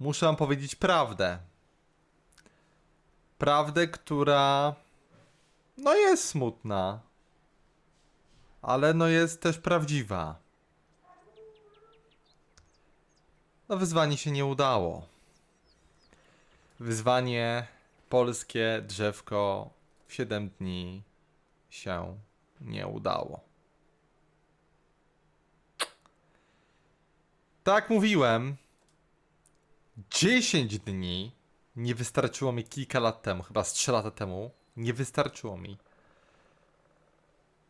muszę wam powiedzieć prawdę. Prawdę, która no jest smutna, ale no jest też prawdziwa. No wyzwanie się nie udało. Wyzwanie polskie drzewko w 7 dni się nie udało. Tak mówiłem, 10 dni nie wystarczyło mi kilka lat temu, chyba z 3 lata temu. Nie wystarczyło mi.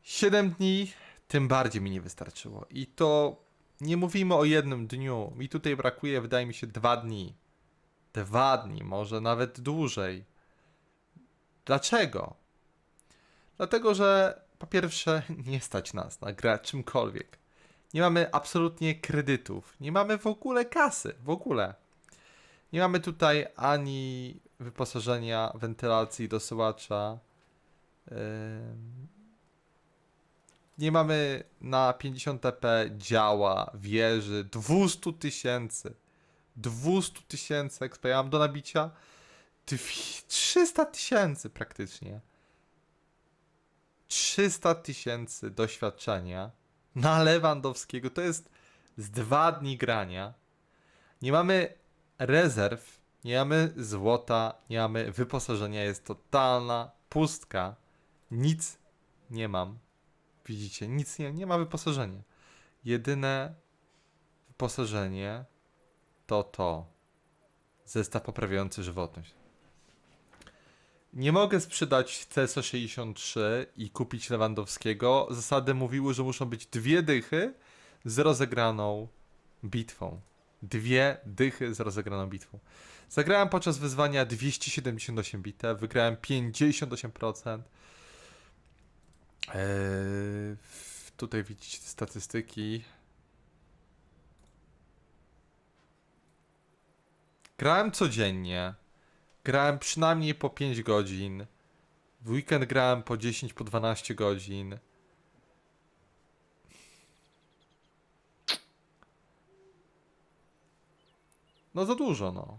7 dni tym bardziej mi nie wystarczyło. I to nie mówimy o jednym dniu. Mi tutaj brakuje, wydaje mi się, dwa dni. Dwa dni, może nawet dłużej. Dlaczego? Dlatego, że po pierwsze nie stać nas na grę czymkolwiek. Nie mamy absolutnie kredytów. Nie mamy w ogóle kasy. W ogóle. Nie mamy tutaj ani wyposażenia, wentylacji, dosyłacza. Nie mamy na 50 TP działa, wieży, 200 tysięcy. 200 tysięcy XP. Ja mam do nabicia dwi- 300 tysięcy praktycznie. 300 tysięcy doświadczenia na Lewandowskiego. To jest z dwa dni grania. Nie mamy rezerw, nie mamy złota, nie mamy wyposażenia. Jest totalna pustka. Nic nie mam. Widzicie, nic nie, nie ma wyposażenia. Jedyne wyposażenie to to. Zestaw poprawiający żywotność. Nie mogę sprzedać CS63 i kupić Lewandowskiego. Zasady mówiły, że muszą być dwie dychy z rozegraną bitwą. Dwie dychy z rozegraną bitwą. Zagrałem podczas wyzwania 278 bitew, wygrałem 58%. Eee, tutaj widzicie statystyki. Grałem codziennie. Grałem przynajmniej po 5 godzin. W weekend grałem po 10, po 12 godzin. No za dużo, no.